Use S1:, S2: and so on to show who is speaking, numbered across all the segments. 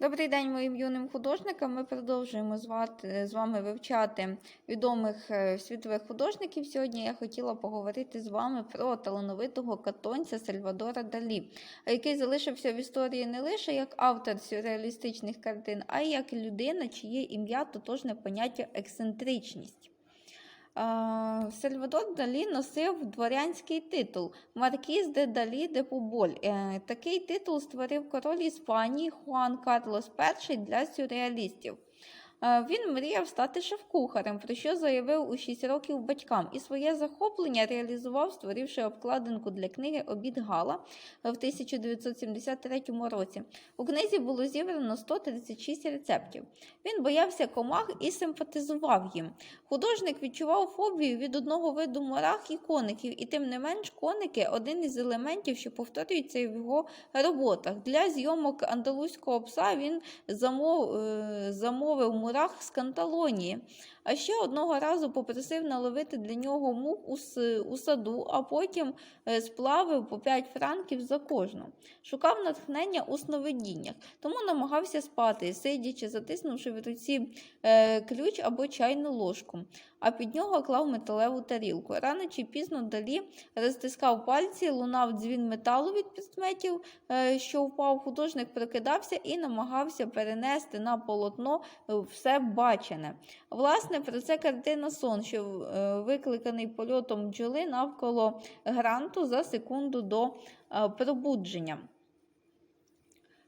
S1: Добрий день моїм юним художникам. Ми продовжуємо з з вами вивчати відомих е, світових художників. Сьогодні я хотіла поговорити з вами про талановитого катонця Сальвадора Далі, який залишився в історії не лише як автор сюрреалістичних картин, а й як людина, чиє ім'я тотожне поняття ексцентричність. Сальвадор Далі носив дворянський титул Маркіз де Далі де Пуболь. Е, Такий титул створив король Іспанії Хуан Карлос І для сюрреалістів. Е, Він мріяв стати шеф-кухарем, про що заявив у 6 років батькам, і своє захоплення реалізував, створивши обкладинку для книги Обід Гала в 1973 році. У книзі було зібрано 136 рецептів. Він боявся комах і симпатизував їм. Художник відчував фобію від одного виду мурах і коників, і тим не менш коники один із елементів, що повторюється в його роботах. Для зйомок андалузького пса він замов, е, замовив мурах з Канталонії. А ще одного разу попросив наловити для нього мух у, у саду, а потім е, сплавив по 5 франків за кожну. Шукав натхнення у сновидіннях, тому намагався спати, сидячи, затиснувши в руці е, ключ або чайну ложку, а під нього клав металеву тарілку. Рано чи пізно далі розтискав пальці, лунав дзвін металу від предметів, е, що впав. Художник прокидався і намагався перенести на полотно е, все бачене. Власне, про це картина сон, що е, викликаний польотом бджоли навколо гранту за секунду до е, пробудження.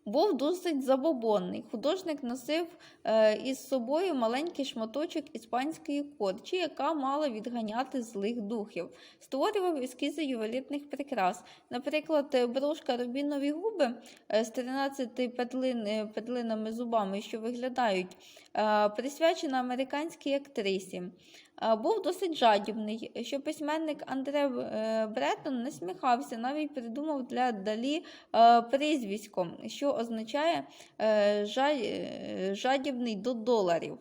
S1: Був досить забобонний. Художник носив е, із собою маленький шматочок іспанської корчі, яка мала відганяти злих духів. Створював ескізи ювелірних прикрас. Наприклад, е, брошка рубінові губи е, з 13 петлин, петлинами зубами, що виглядають, присвячена американській актрисі. Був досить жадібний, що письменник Андре е, Бретон насміхався, навіть придумав для Далі е, прізвисько, що означає е, жа- жадібний до доларів.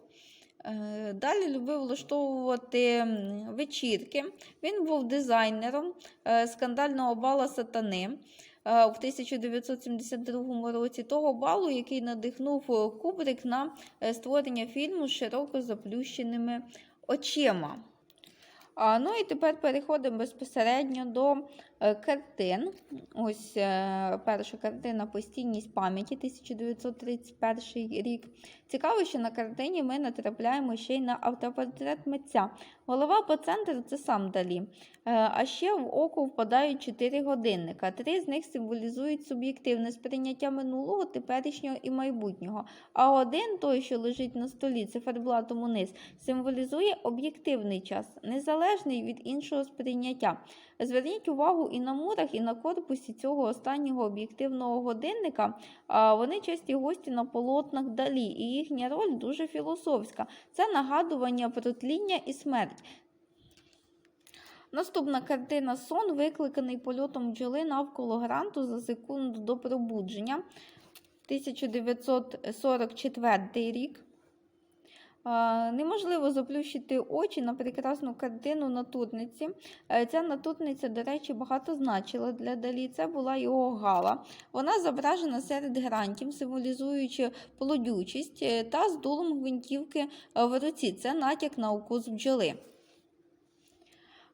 S1: Далі любив влаштовувати вечірки. Він був дизайнером скандального бала сатани. В 1972 році того балу, який надихнув Кубрик на створення фільму з широко заплющеними очима. Ну і тепер переходимо безпосередньо до картин. Ось е, перша картина Постійність пам'яті 1931 рік. Цікаво, що на картині ми натрапляємо ще й на автопортрет митця. Голова по центру це сам Далі. Е, а ще в око впадають чотири годинника. Три з них символізують суб'єктивне сприйняття минулого, теперішнього і майбутнього. А один, той, що лежить на столі, циферблатом униз, символізує об'єктивний час, незалежний від іншого сприйняття. Зверніть увагу і на мурах, і на корпусі цього останнього об'єктивного годинника. Вони часті гості на полотнах далі, і їхня роль дуже філософська. Це нагадування про тління і смерть. Наступна картина Сон, викликаний польотом бджоли навколо гранту за секунду до пробудження. 1944 рік. Неможливо заплющити очі на прекрасну картину натурниці. Е, Ця натурниця, до речі, багато значила для Далі. Це була його гала. Вона зображена серед грантів, символізуючи плодючість е, та з дулом гвинтівки е, в руці. Це натяк на укус бджоли.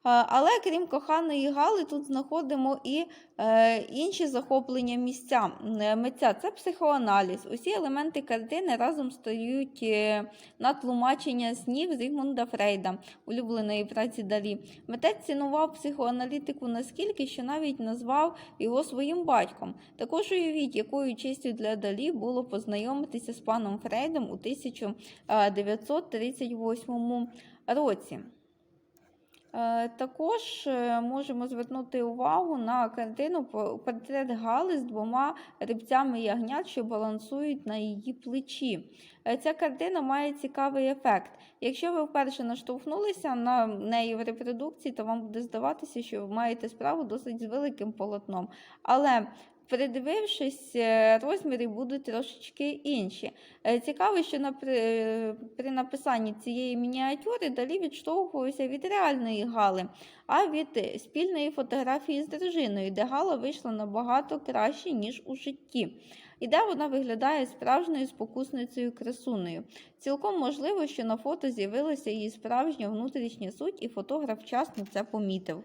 S1: А, Але крім коханої Гали, тут знаходимо і е, інші захоплення місця е, митця. Це психоаналіз. Усі елементи картини разом стають е, на тлумачення снів Зігмунда Фрейда, улюбленої праці Далі. Митець цінував психоаналітику наскільки, що навіть назвав його своїм батьком. Також уявіть, якою честю для Далі було познайомитися з паном Фрейдом у 1938 році. Е, Також е, можемо звернути увагу на картину портрет Гали з двома рибцями ягнят, що балансують на її плечі. Е, Ця картина має цікавий ефект. Якщо ви вперше наштовхнулися на неї в репродукції, то вам буде здаватися, що ви маєте справу досить з великим полотном. Але Придивившись, е, розміри будуть трошечки інші. Е, Цікаво, що на, при, е, написанні цієї мініатюри далі відштовхувався від реальної Гали, а від е, спільної фотографії з дружиною, де Гала вийшла набагато краще, ніж у житті. і де вона виглядає справжньою спокусницею красунею. Цілком можливо, що на фото з'явилася її справжня внутрішня суть, і фотограф вчасно це помітив.